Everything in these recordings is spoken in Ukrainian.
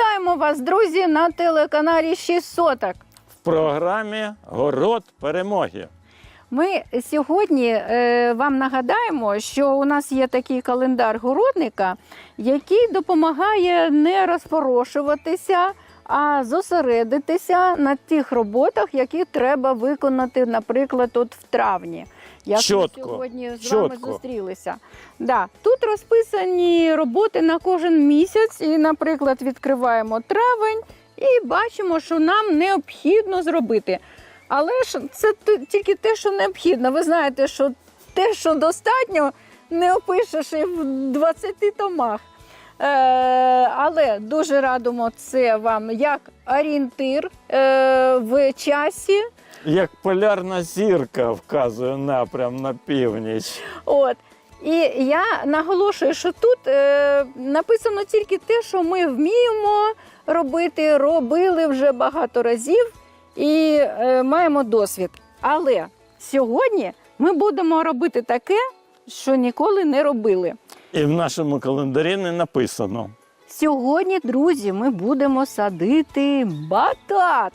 Вітаємо вас, друзі, на телеканалі 6 соток. в програмі Город перемоги. Ми сьогодні е, вам нагадаємо, що у нас є такий календар городника, який допомагає не розпорошуватися, а зосередитися на тих роботах, які треба виконати, наприклад, от в травні. Як Чітко, ми сьогодні з вами зустрілися. Да. Тут розписані роботи на кожен місяць, і, наприклад, відкриваємо травень і бачимо, що нам необхідно зробити. Але ж це тільки те, що необхідно. Ви знаєте, що те, що достатньо, не опишеш і в 20 томах. Е, але дуже радимо це вам як орієнтир е, в часі. Як полярна зірка вказує напрям на північ. От. І я наголошую, що тут е, написано тільки те, що ми вміємо робити, робили вже багато разів і е, маємо досвід. Але сьогодні ми будемо робити таке, що ніколи не робили. І в нашому календарі не написано. Сьогодні, друзі, ми будемо садити батат.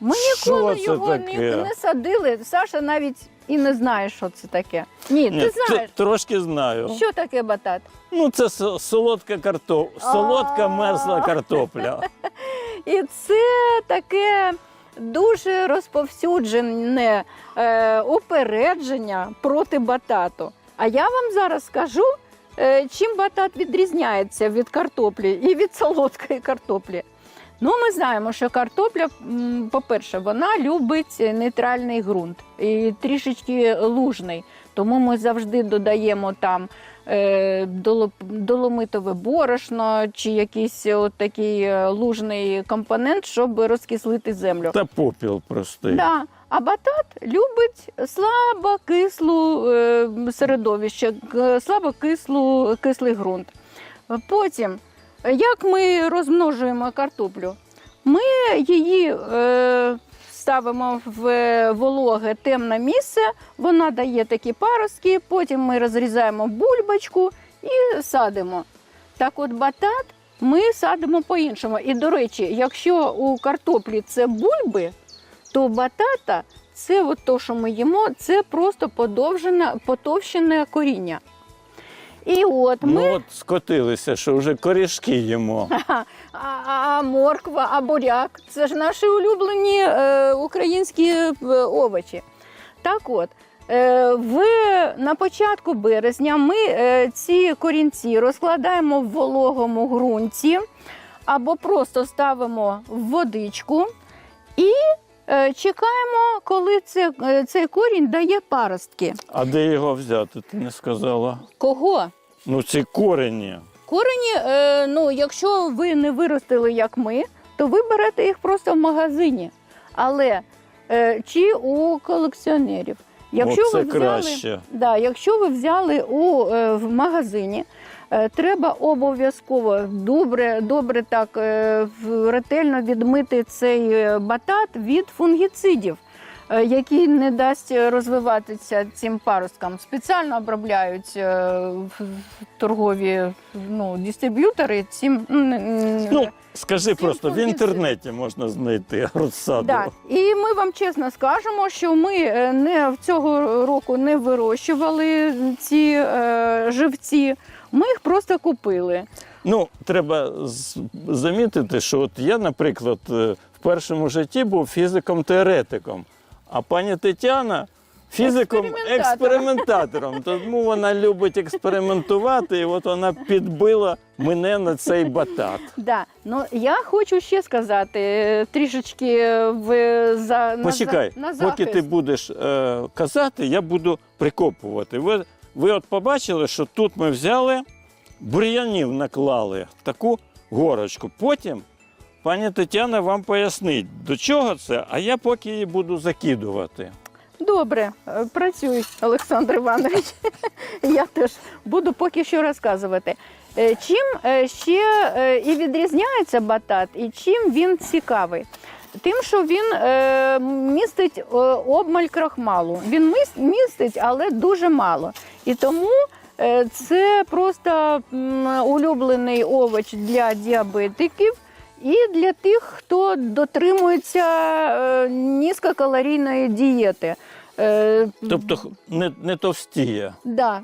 Ми Що ніколи це його ні- таке? не садили. Саша навіть і не знає, що це таке. Ні, Ні, ти т- знаєш, трошки знаю. що таке батат. Ну, це солодка карто... солодка мерзла картопля. І це таке дуже розповсюджене е, упередження проти батату. А я вам зараз скажу, е, чим батат відрізняється від картоплі і від солодкої картоплі. Ну, ми знаємо, що картопля, по-перше, вона любить нейтральний ґрунт і трішечки лужний. Тому ми завжди додаємо там е, доломитове борошно чи якийсь от такий е, лужний компонент, щоб розкислити землю. Та попіл простий. Да. А батат любить слабокислу е, середовище, к- слабокислу кислий ґрунт. Потім, як ми розмножуємо картоплю? Ми її е, ставимо в вологе темне місце, вона дає такі паростки, потім ми розрізаємо бульбочку і садимо. Так от батат ми садимо по-іншому. І, до речі, якщо у картоплі це бульби, то батата це от то, що ми їмо, це просто подовжене, потовщене коріння. І от ми, Ну от скотилися, що вже корішки їмо. а, а, а морква, а буряк це ж наші улюблені е, українські е, овочі. Так от, е, в, на початку березня ми е, ці корінці розкладаємо в вологому ґрунті або просто ставимо в водичку і чекаємо, коли це, цей корінь дає паростки. А де його взяти? Ти не сказала? Кого? Ну, ці корені. Корені, е, ну, якщо ви не виростили, як ми, то ви берете їх просто в магазині. Але е, чи у колекціонерів. Якщо Оце ви взяли, краще. Да, якщо ви взяли у, е, в магазині, е, треба обов'язково добре, добре так е, в- ретельно відмити цей е, батат від фунгіцидів. Е, Який не дасть розвиватися цим паросткам. Спеціально обробляють е, торгові ну, дистриб'ютори цим. Ну, скажи Цим просто, в інтернеті можна знайти розсаду. Да. І ми вам чесно скажемо, що ми е, не в цього року не вирощували ці е, живці. Ми їх просто купили. Ну, треба замітити, що от я, наприклад, в першому житті був фізиком-теоретиком, а пані Тетяна фізиком-експериментатором. Тому вона любить експериментувати, і от вона підбила мене на цей батат. Да. Ну, я хочу ще сказати е, трішечки в за на, Почекай, за- на поки ти будеш е, казати, я буду прикопувати. Ви, ви от побачили, що тут ми взяли бур'янів наклали таку горочку. Потім пані Тетяна вам пояснить, до чого це, а я поки її буду закидувати. Добре, е, працюй, Олександр Іванович. Я теж буду поки що розказувати. Е, Чим е, ще і відрізняється батат, і чим він цікавий? Тим, що він містить обмаль крахмалу. Він містить, але дуже мало. І тому це просто улюблений овоч для діабетиків і для тих, хто дотримується е, низькокалорійної дієти. Е, Тобто не, не товстіє. Да.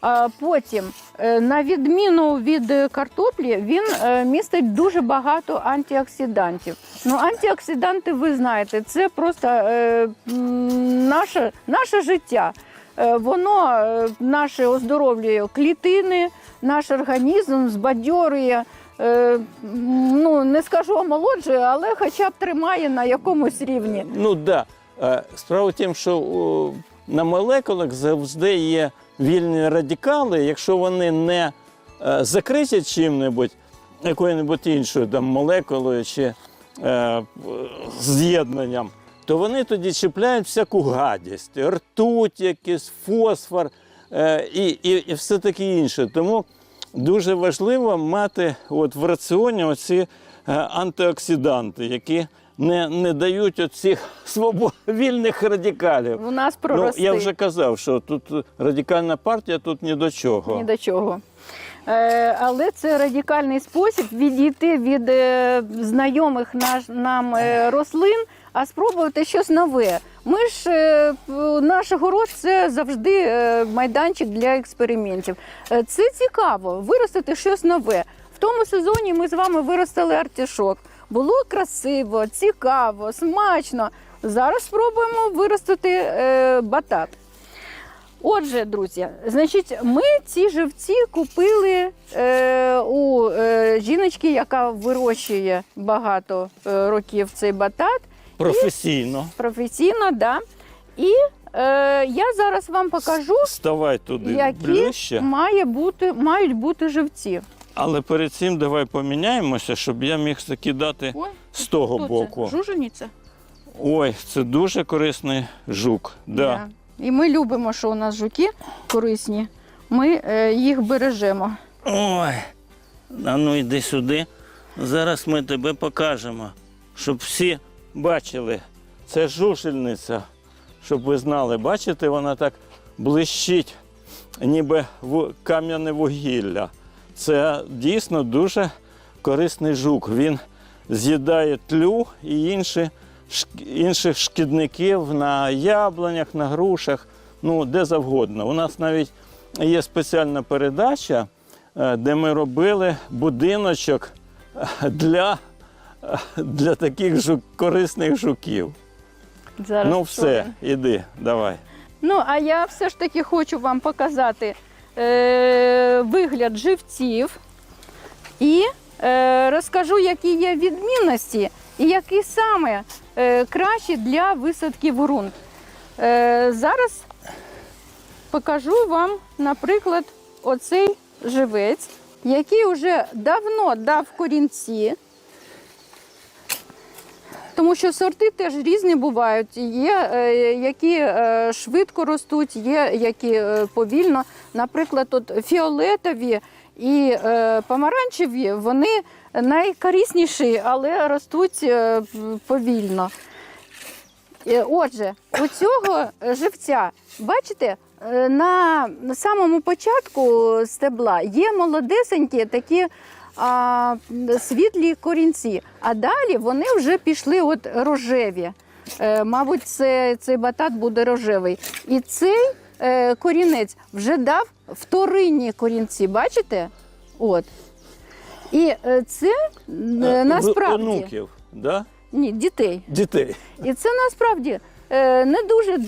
А потім, е, на відміну від картоплі, він містить дуже багато антиоксидантів. Ну, антиоксиданти, ви знаєте, це просто е, наше, наше життя. Воно наше оздоровлює клітини, наш організм збадьорює. Е, Ну, не скажу омолоджує, але хоча б тримає на якомусь рівні. Ну так. Да. Е, Справа в тім, що на молекулах завжди є вільні радикали, якщо вони не е, закриті чим-небудь, якою-небудь іншою там, молекулою чи е, з'єднанням, то вони тоді чіпляють всяку гадість, ртуть, якийсь фосфор е, і, і, і все таке інше. Тому дуже важливо мати от в раціоні оці е, антиоксиданти, які не, не дають оцих свобод, вільних радикалів. У нас Ну, я вже казав, що тут радикальна партія тут ні до чого. Ні до чого. Е, але це радикальний спосіб відійти від е, знайомих нам е, рослин, а спробувати щось нове. Ми ж наш город це завжди майданчик для експериментів. Це цікаво виростити щось нове. В тому сезоні ми з вами виростили артишок. Було красиво, цікаво, смачно. Зараз спробуємо виростити батат. Отже, друзі, значить, ми ці живці купили е, у е, жіночки, яка вирощує багато е, років цей батат, Професійно. професійно, да. І е, я зараз вам покажу, Ставай туди які ближче. має бути, мають бути живці. Але перед цим давай поміняємося, щоб я міг закидати Ой, з того хто боку. це? Жужениця? Ой, це дуже корисний жук. Да. І ми любимо, що у нас жуки корисні. Ми е, їх бережемо. Ой, а ну йди сюди. Зараз ми тебе покажемо, щоб всі бачили. Це жужельниця, щоб ви знали. Бачите, вона так блищить, ніби в- кам'яне вугілля. Це дійсно дуже корисний жук. Він з'їдає тлю і інші, інших шкідників на яблунях, на грушах, ну де завгодно. У нас навіть є спеціальна передача, е, де ми робили будиночок е, для, е, для таких жук, корисних жуків. Зараз ну все, він. іди, давай. Ну, а я все ж таки хочу вам показати е, вигляд живців і е, розкажу, які є відмінності і які саме е, кращі для висадки в ґрунт. Е, зараз покажу вам, наприклад, оцей живець, який вже давно дав корінці. Тому що сорти теж різні бувають. Є, е, які швидко ростуть, є які повільно. Наприклад, от фіолетові і помаранчеві вони найкорисніші, але ростуть е, повільно. Е, Отже, у цього живця, бачите, е, на самому початку стебла є молодесенькі такі а, світлі корінці, а далі вони вже пішли от рожеві. Мабуть, це, цей батат буде рожевий. І цей корінець вже дав вторинні корінці, бачите? От. І е, це е, насправді онуків, да? ні, дітей. дітей. І це насправді е, не дуже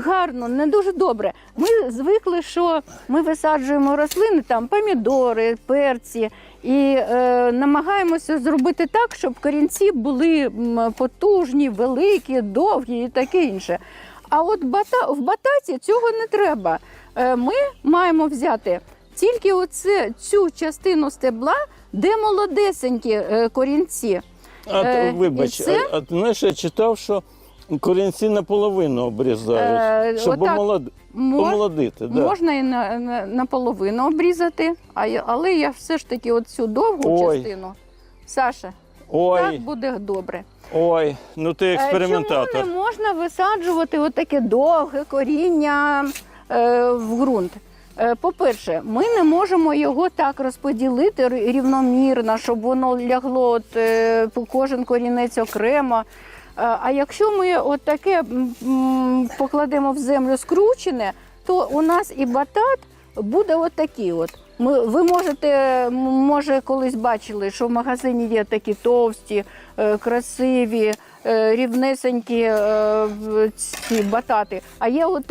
гарно, не дуже добре. Ми звикли, що ми висаджуємо рослини, там помідори, перці, і е, намагаємося зробити так, щоб корінці були потужні, великі, довгі і таке інше. А от бата, в бататі цього не треба. Е, ми маємо взяти тільки оце, цю частину стебла, де молодесенькі е, корінці. А, Е, вибач, це- а, а, знаєш, я читав, що корінці наполовину обрізають, Е, щоб отак омолод... Мож- омолодити. Да. Можна і на, на, наполовину обрізати, а але я все ж таки от цю довгу Ой. частину. Саша, Ой, так буде добре. ой, ну ти Е, експериментатор. Чому не можна висаджувати от таке довге коріння е, в ґрунт? Е, По-перше, ми не можемо його так розподілити рівномірно, щоб воно лягло от, е, кожен корінець окремо. Е, А якщо ми от таке покладемо в землю скручене, то у нас і батат буде от от. Ви можете, може, колись бачили, що в магазині є такі товсті, красиві, рівнесенькі ці батати, а є от.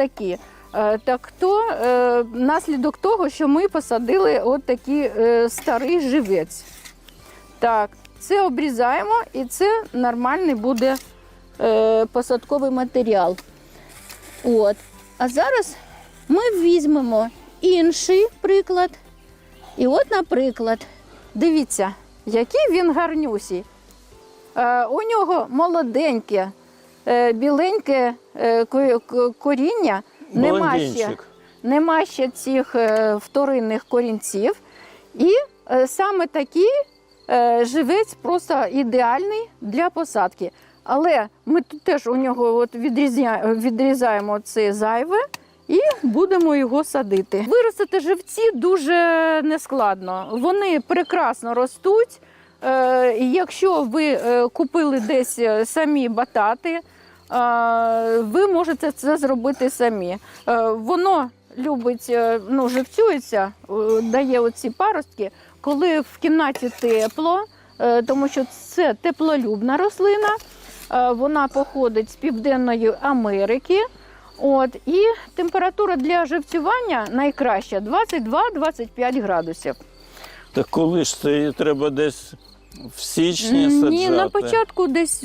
Е, Так то е, наслідок того, що ми посадили от такий е, старий живець. Так, це обрізаємо і це нормальний буде посадковий матеріал. От. А зараз ми візьмемо інший приклад. І от, наприклад, дивіться, який він гарнюсій. У нього молоденьке, біленьке ко- ко- коріння, нема ще, нема ще цих е, вторинних корінців. І е, саме такий е, живець просто ідеальний для посадки. Але ми тут теж у нього от відрізаємо це зайве і будемо його садити. Виростити живці дуже нескладно. Вони прекрасно ростуть. Якщо ви купили десь самі батати, ви можете це зробити самі. Е, Воно любить, е, ну, живцюється, е, дає оці паростки, коли в кімнаті тепло, тому що це теплолюбна рослина. Вона походить з Південної Америки. От, і температура для живцювання найкраща 22-25 градусів. Так коли ж це треба десь в січні саджати? Ні, на початку десь.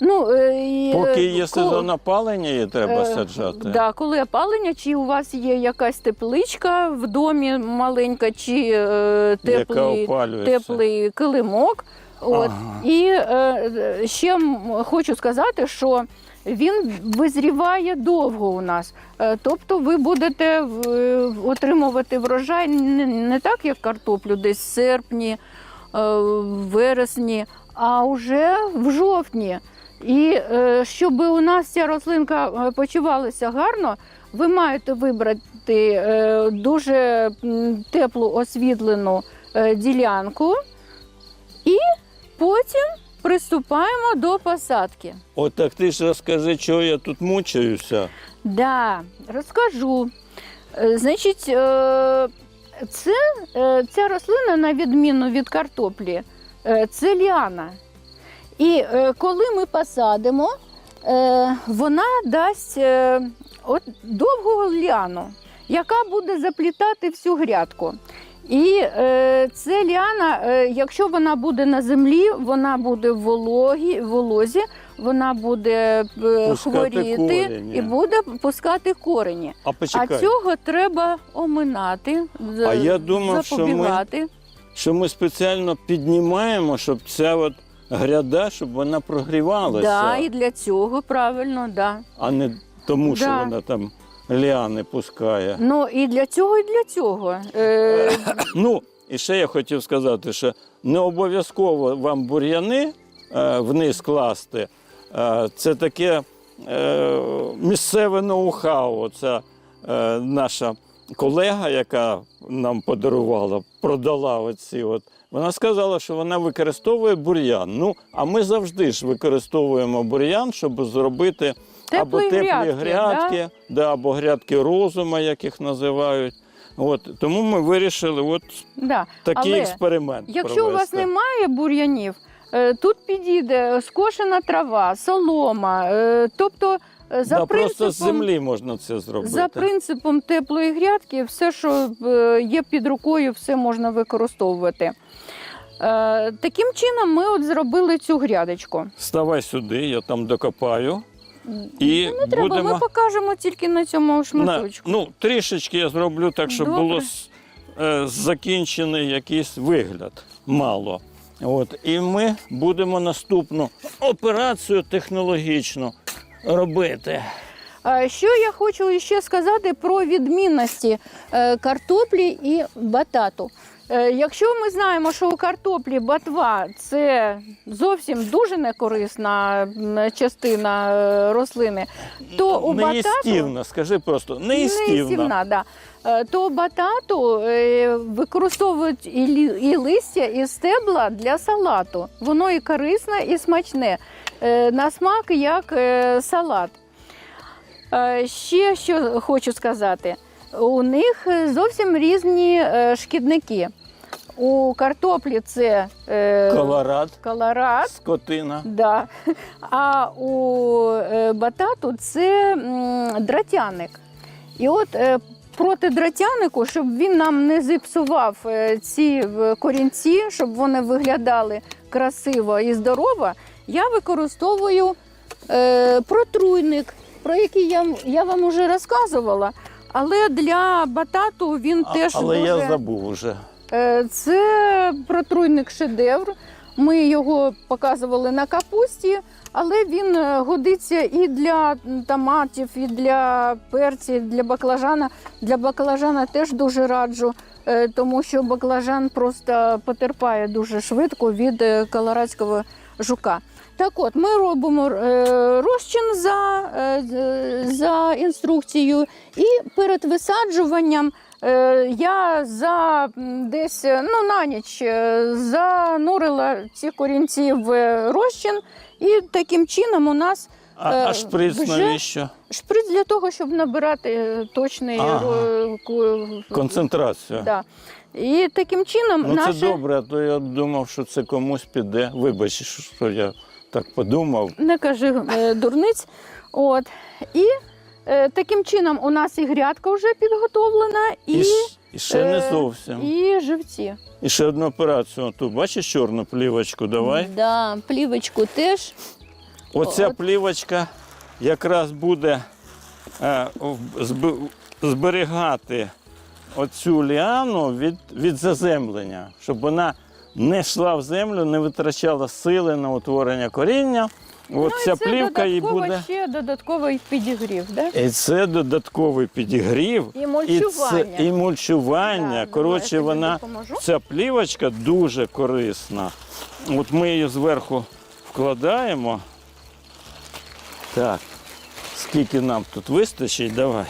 Ну, е, Поки е, є ко- сезон опалення, її треба е, саджати. Да, коли опалення, чи у вас є якась тепличка в домі маленька, чи е, теплий, теплий килимок. От. Ага. І е, ще хочу сказати, що він визріває довго у нас. Тобто ви будете отримувати врожай не, так, як картоплю, десь в серпні, в вересні, а вже в жовтні. І е, щоб у нас ця рослинка е, почувалася гарно, ви маєте вибрати е, дуже теплу освітлену е, ділянку і потім приступаємо до посадки. От так ти ж розкажи, чого я тут мучаюся. Да, розкажу. Е, Значить, е, це, е, ця рослина, на відміну від картоплі, е, це ліана. І е, коли ми посадимо, вона дасть довгу ліану, яка буде заплітати всю грядку. І е, це ліана, е, якщо вона буде на землі, вона буде в вологі, волозі, вона буде е, Пускати хворіти корені. і буде пускати корені. А почекай, А цього треба оминати, з- А я думав, що ми запобігати. що ми спеціально піднімаємо, щоб ця от гряда, щоб вона прогрівалася, Да, і для цього правильно, да. а не тому, що Да. вона там ліани пускає. Ну і для цього, і для цього. Е, Ну, і ще я хотів сказати, що не обов'язково вам бур'яни е, вниз класти. Е, це таке е, місцеве ноу-хау. Це е, наша колега, яка нам подарувала, продала оці. От. Вона сказала, що вона використовує бур'ян. Ну, а ми завжди ж використовуємо бур'ян, щоб зробити або Теплі грядки, грядки, да, або грядки розума, як їх називають. От, тому ми вирішили от да. такий Але експеримент. Якщо у вас немає бур'янів, е, тут підійде скошена трава, солома. е, Тобто, е, за да, просто з землі можна це зробити. За принципом теплої грядки, все, що є під рукою, все можна використовувати. Таким чином, ми от зробили цю грядочку. Ставай сюди, я там докопаю. І Не треба, будемо ми покажемо тільки на цьому на, шматочку. ну, трішечки я зроблю так, щоб Добре. було е, закінчений якийсь вигляд. Мало. От, і ми будемо наступну операцію технологічну робити. А Що я хочу ще сказати про відмінності е, картоплі і батату. Е, Якщо ми знаємо, що у картоплі ботва це зовсім дуже некорисна частина е, рослини, то у батату скажи просто, неїстівна. да. Е, то батату використовують і, листя, і стебла для салату. Воно і корисне, і смачне. На смак як салат. Ще що хочу сказати: у них е, зовсім різні е, шкідники. У картоплі це е, Колорад, колорад, скотина. Да. А у е, батату це м, дратяник. І от е, проти дратянику, щоб він нам не зіпсував е, ці корінці, щоб вони виглядали красиво і здорово, я використовую е, протруйник, про який я, я вам уже розказувала. Але для батату він А- теж Але дуже... я забув вже. Е, Це протруйник шедевр. Ми його показували на капусті, але він е, годиться і для томатів, і для перців, для баклажана. Для баклажана теж дуже раджу, е, тому що баклажан просто потерпає дуже швидко від колорадського жука. Так от, ми робимо е, розчин за, е, за інструкцією, і перед висаджуванням Е, Я за десь ну, на ніч занурила ці корінці в розчин, і таким чином у нас А, а шприц вже- навіщо? шприц для того, щоб набирати точний Ага. Концентрація. Да. І таким чином Ну це добре, а то я думав, що це комусь піде. Вибач, що я так подумав. не кажи е, дурниць. От. І е, таким чином у нас і грядка вже підготовлена, і, І, і ще не е, зовсім. і живці. І ще одну операцію. Тут бачиш чорну плівочку, давай. Да, плівочку теж. Оця От. плівочка якраз буде е, зб- зберігати оцю ліану від, від заземлення, щоб вона не йшла в землю, не витрачала сили на утворення коріння. От ну, ця і це плівка додатково буде. ще додатковий підігрів, да? І це додатковий підігрів. І І це і мульчування. Да, Коротше, давай, вона допоможу. ця плівочка дуже корисна. От ми її зверху вкладаємо. Так, скільки нам тут вистачить, давай.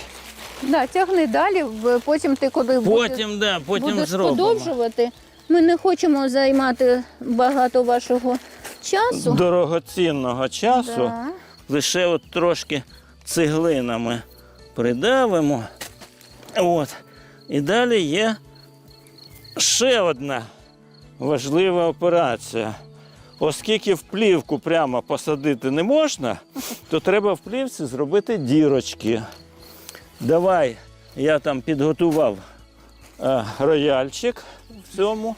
Да, тягни далі, потім ти коли будеш, Потім, да, потім будеш зробимо. подовжувати. Ми не хочемо займати багато вашого часу. Дорогоцінного часу. Да. Лише от трошки цеглинами придавимо. От. І далі є ще одна важлива операція. Оскільки в плівку прямо посадити не можна, то треба в плівці зробити дірочки. Давай, я там підготував рояльчик в цьому.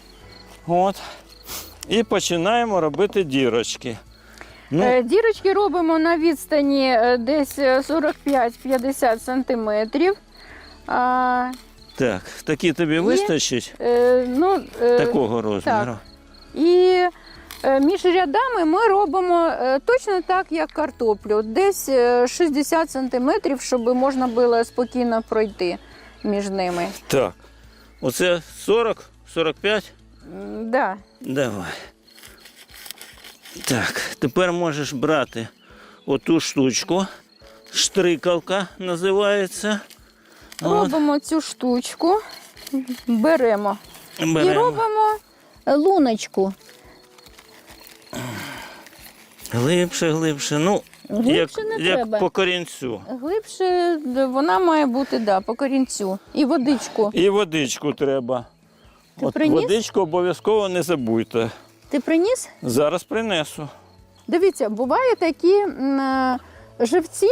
От. І починаємо робити дірочки. Ну, Е, Дірочки робимо на відстані е, десь е, 45-50 сантиметрів. А, Так, такі тобі вистачить е, ну, е, такого розміру. І е, між рядами ми робимо е, точно так, як картоплю, десь е, 60 сантиметрів, щоб можна було спокійно пройти між ними. Так. Оце 40, 45. М, Да. Давай. Так, тепер можеш брати оту штучку. Штрикалка називається. От, Робимо цю штучку, беремо і робимо луночку. Глибше, глибше. Ну, Глибше як, не як треба. по корінцю. Глибше вона має бути да, по корінцю. І водичку. І водичку треба. Ти От приніс? водичку обов'язково не забудьте. Ти приніс? Зараз принесу. Дивіться, буває такі м, е, живці,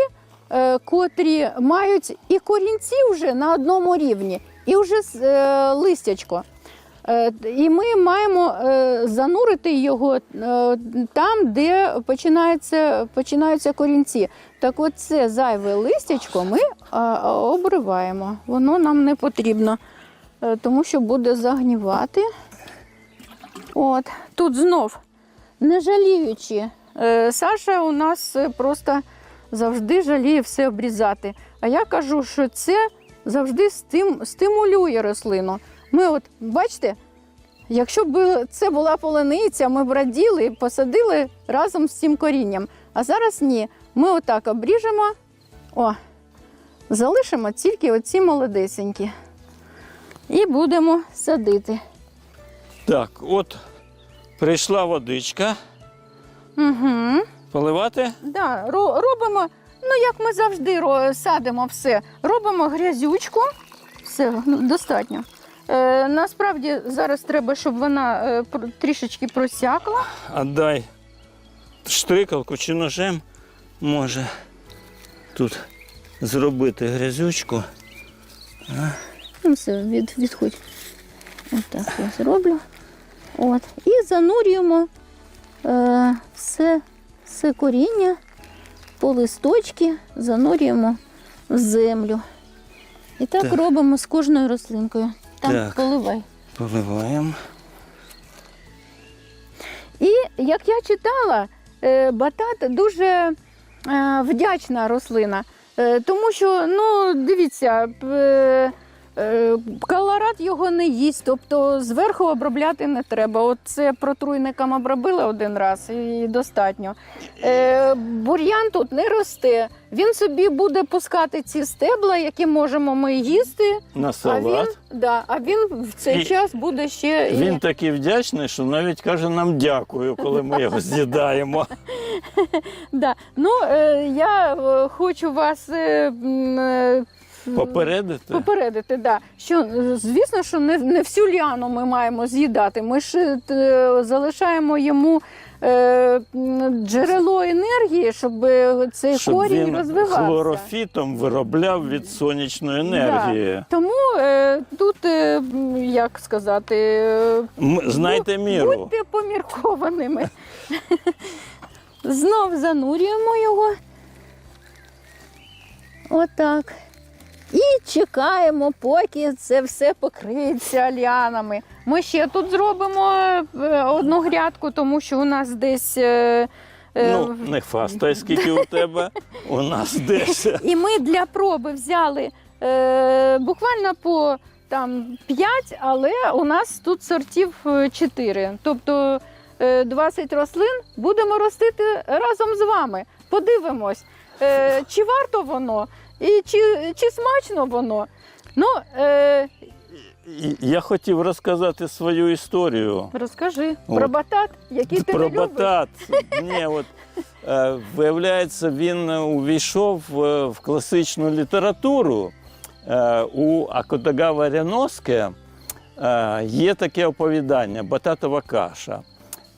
е, котрі мають і корінці вже на одному рівні, і вже е, листячко. Е, І ми маємо е, занурити його е, там, де починаються, починаються корінці. Так от це зайве листячко ми обриваємо. Воно нам не потрібно, тому що буде загнівати. От. Тут знов не жаліючи. Саша у нас просто завжди жаліє все обрізати. А я кажу, що це завжди стим, стимулює рослину. Ми, от, бачите, Якщо б це була полуниця, ми б раділи і посадили разом з цим корінням. А зараз ні. Ми отак обріжемо, о, залишимо тільки оці молодесенькі. І будемо садити. Так, от прийшла водичка. Угу. Поливати? Да, робимо, ну як ми завжди садимо все. Робимо грязючку. Все, ну, достатньо. Е, насправді зараз треба, щоб вона е, трішечки просякла. А дай штрикалку чи ножем може тут зробити грязючку. Ну, все, від, відходь. Отак я зроблю. От. І занурюємо е, все, все коріння по листочки, занурюємо в землю. І так, Так. робимо з кожною рослинкою. Там Так. поливай. Поливаємо. І як я читала, е, батат дуже е, вдячна рослина, Е, тому що, ну, дивіться, п- е, колорад його не їсть, тобто зверху обробляти не треба. Це протруйником обробили один раз і достатньо. Е, бур'ян тут не росте. Він собі буде пускати ці стебла, які можемо ми їсти. На А він, да, а він в цей І час буде ще і- Він такий вдячний, що навіть каже нам дякую, коли ми його з'їдаємо. Да. Ну, е, я е, хочу вас е, е, Попередити. попередити, да, що звісно, що не, не всю ліану ми маємо з'їдати. Ми ж е, залишаємо йому е, джерело енергії, щоб цей Щоб корінь він розвивався. хлорофітом виробляв від сонячної енергії. Тому е, тут, е, як сказати, е, Знайте міру. Будьте поміркованими. Знов занурюємо його. Отак. І чекаємо, поки це все покриється ліанами. Ми ще тут зробимо е, одну грядку, тому що у нас десь. е, е, Ну, не хвастай, скільки у тебе. У нас десь. і ми для проби взяли е, буквально по там 5, але у нас тут сортів 4. Тобто е, 20 рослин будемо ростити разом з вами. Подивимось, е, чи варто воно, і чи, чи смачно воно. Ну, е, Я хотів розказати свою історію. розкажи От. про батат, який ти Про не любиш. батат. Ні, от, е, виявляється, він увійшов е, в класичну літературу. Е, у Акутагава Ряновське е, є таке оповідання Бататова каша.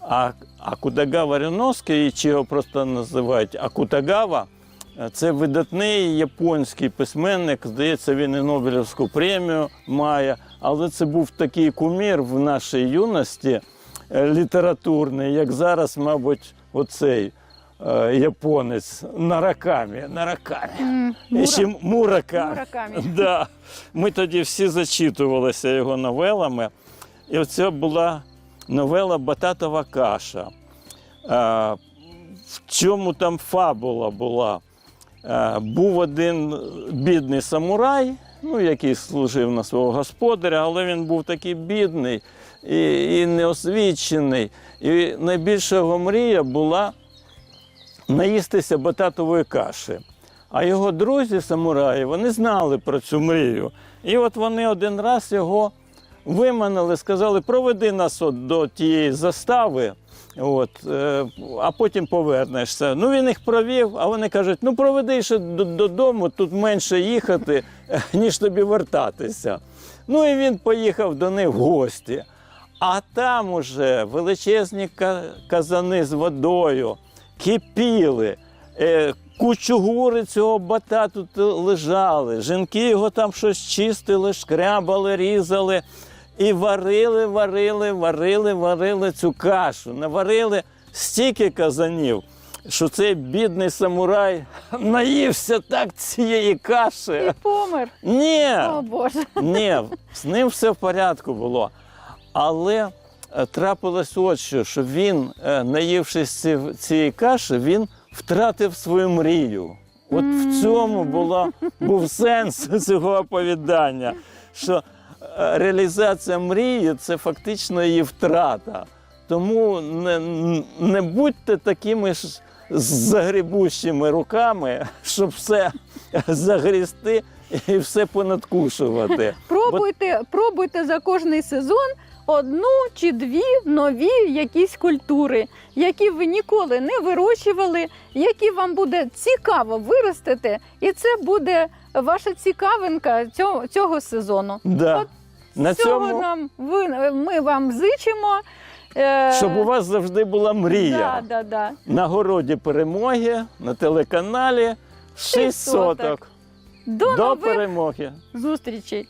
А Акутагава Ряновський, чи його просто називають Акутагава, це видатний японський письменник. Здається, він і Нобелівську премію має. Але це був такий кумір в нашій юності е, літературний, як зараз, мабуть, оцей е, японець Наракамі. Наракамі. М, І Мура- ще Муракамі. Муракамі. Да. Ми тоді всі зачитувалися його новелами. І оце була новела Бататова каша. В чому там фабула була? А, був один бідний самурай, ну, який служив на свого господаря, але він був такий бідний і, і неосвічений. І найбільша його мрія була наїстися бататової каші. А його друзі самураї вони знали про цю мрію. І от вони один раз його виманили, сказали, проведи нас от до тієї застави, от, е, а потім повернешся. Ну він їх провів, а вони кажуть, ну проведи ще додому, тут менше їхати, ніж тобі вертатися. Ну і він поїхав до них в гості. А там уже величезні казани з водою кипіли. Е, Кучугури цього батату т- лежали, жінки його там щось чистили, шкрябали, різали і варили, варили, варили, варили цю кашу. Наварили стільки казанів, що цей бідний самурай наївся так цієї каші. І помер. Ні, О Боже. ні, з ним все в порядку було. Але е, трапилось от що, що він, е, наївшись цієї каші, він втратив свою мрію. От в цьому була, був сенс цього оповідання. Що реалізація мрії це фактично її втрата. Тому не, не будьте такими ж загрібущими руками, щоб все загрісти і все понадкушувати. Пробуйте, пробуйте за кожний сезон одну чи дві нові якісь культури, які ви ніколи не вирощували, які вам буде цікаво виростити, і це буде ваша цікавинка цього, цього сезону. Да. От На цьому, нам ви, ми вам зичимо. Е, щоб у вас завжди була мрія. Да, да, да. На городі перемоги на телеканалі 6 соток. соток. До, До нових перемоги. зустрічей!